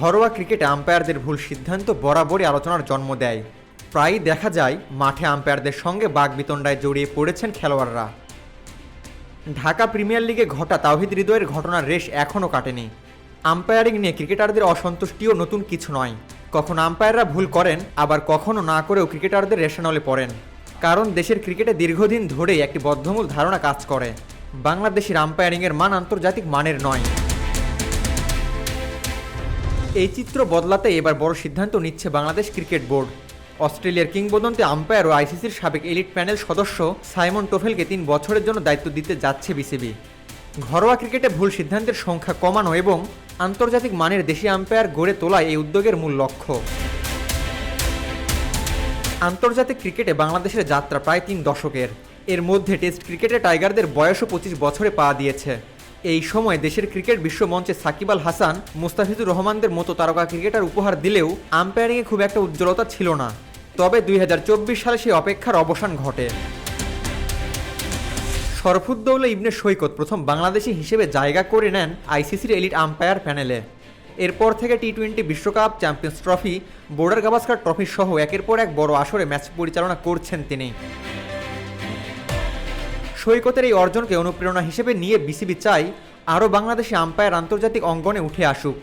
ঘরোয়া ক্রিকেটে আম্পায়ারদের ভুল সিদ্ধান্ত বরাবরই আলোচনার জন্ম দেয়। প্রায়ই দেখা যায়, মাঠে আম্পায়ারদের সঙ্গে বাগবিতণ্ডায় জড়িয়ে পড়েছেন খেলোয়াড়রা। ঢাকা প্রিমিয়ার লিগে ঘটা তাওহিদ হৃদয়ের ঘটনার রেশ এখনও কাটেনি। আম্পায়ারিং নিয়ে ক্রিকেটারদের অসন্তুষ্টিও নতুন কিছু নয়। কখনো আম্পায়াররা ভুল করেন, আবার কখনো না করেও ক্রিকেটারদের রেশনলে পড়েন। কারণ দেশের ক্রিকেটে দীর্ঘদিন ধরেই একটি বদ্ধমূল ধারণা কাজ করে। বাংলাদেশের আম্পায়ারিংয়ের মান আন্তর্জাতিক মানের নয়। এই চিত্র বদলাতে এবার বড় সিদ্ধান্ত নিচ্ছে বাংলাদেশ ক্রিকেট বোর্ড। অস্ট্রেলিয়ার কিংবদন্তি আম্পায়ার ও আইসিসির সাবেক এলিট প্যানেল সদস্য সাইমন টোফেলকে তিন বছরের জন্য দায়িত্ব দিতে যাচ্ছে বিসিবি। ঘরোয়া ক্রিকেটে ভুল সিদ্ধান্তের সংখ্যা কমানো এবং আন্তর্জাতিক মানের দেশি আম্পায়ার গড়ে তোলা এই উদ্যোগের মূল লক্ষ্য। আন্তর্জাতিক ক্রিকেটে বাংলাদেশের যাত্রা প্রায় তিন দশকের। এর মধ্যে টেস্ট ক্রিকেটে টাইগারদের বয়সও পঁচিশ বছরে পা দিয়েছে। এই সময় দেশের ক্রিকেট বিশ্ব মঞ্চে সাকিব আল হাসান, মুস্তাফিজুর রহমানদের মতো তারকা ক্রিকেটার উপহার দিলেও আম্পায়ারিংয়ে খুব একটা উজ্জ্বলতা ছিল না। তবে দুই হাজার চব্বিশ সালে সেই অপেক্ষার অবসান ঘটে। শরফুদ্দৌলা, ইবনে সৈকত প্রথম বাংলাদেশি হিসেবে জায়গা করে নেন আইসিসির এলিট আম্পায়ার প্যানেলে। এরপর থেকে টি টোয়েন্টি বিশ্বকাপ, champions trophy, Border Gavaskar trophy সহ একের পর এক বড় আসরে ম্যাচ পরিচালনা করছেন তিনি। সৈকতের এই অর্জনকে অনুপ্রেরণা হিসেবে নিয়ে বিসিবি চাই আরও বাংলাদেশি আম্পায়ার আন্তর্জাতিক অঙ্গনে উঠে আসুক।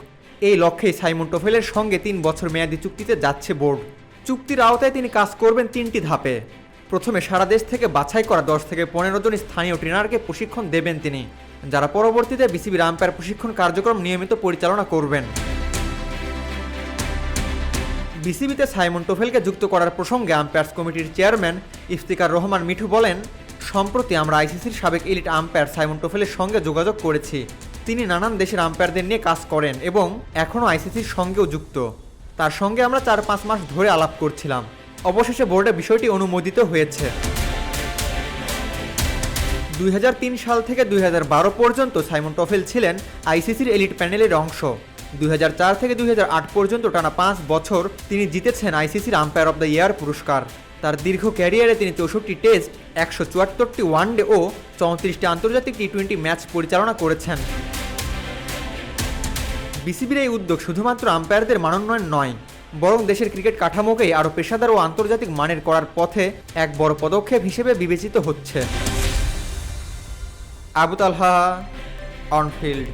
এই লক্ষ্যেই সাইমন টোফেলের সঙ্গে তিন বছর মেয়াদী চুক্তিতে যাচ্ছে বোর্ড। চুক্তির আওতায় তিনি কাজ করবেন তিনটি ধাপে। প্রথমে সারা দেশ থেকে বাছাই করা দশ থেকে পনেরো জন স্থানীয় ট্রেনারকে প্রশিক্ষণ দেবেন তিনি, যারা পরবর্তীতে বিসিবির আম্পায়ার প্রশিক্ষণ কার্যক্রম নিয়মিত পরিচালনা করবেন। বিসিবিতে সাইমন টোফেলকে যুক্ত করার প্রসঙ্গে আম্পায়ার্স কমিটির চেয়ারম্যান ইফতিকার রহমান মিঠু বলেন সম্প্রতি আমরা আইসিসির সাবেক এলিট আম্পায়ার সাইমন টোফেলের সঙ্গে যোগাযোগ করেছি। তিনি নানান দেশের আম্পায়ারদের নিয়ে কাজ করেন এবং এখনও আইসিসির সঙ্গেও যুক্ত। তার সঙ্গে আমরা চার পাঁচ মাস ধরে আলাপ করছিলাম। অবশেষে বোর্ডে বিষয়টি অনুমোদিত হয়েছে। দুই হাজার তিন সাল থেকে দুই হাজার বারো পর্যন্ত সাইমন টফেল ছিলেন আইসিসির এলিট প্যানেলের অংশ। দুই হাজার চার থেকে দুই হাজার আট পর্যন্ত টানা পাঁচ বছর তিনি জিতেছেন আইসিসির আম্পায়ার অব দ্য ইয়ার পুরস্কার। তার দীর্ঘ ক্যারিয়ারে তিনি চৌষট্টি টেস্ট, একশো চুয়াত্তরটি ওয়ানডে ও চৌত্রিশটি আন্তর্জাতিক টি টোয়েন্টি ম্যাচ পরিচালনা করেছেন। বিসিবির এই উদ্যোগ শুধুমাত্র আম্পায়ারদের মানোন্নয়ন নয়, বরং দেশের ক্রিকেট কাঠামোকেই আরও পেশাদার ও আন্তর্জাতিক মানের করার পথে এক বড় পদক্ষেপ হিসেবে বিবেচিত হচ্ছে। আবু তালহা অনফিল্ড।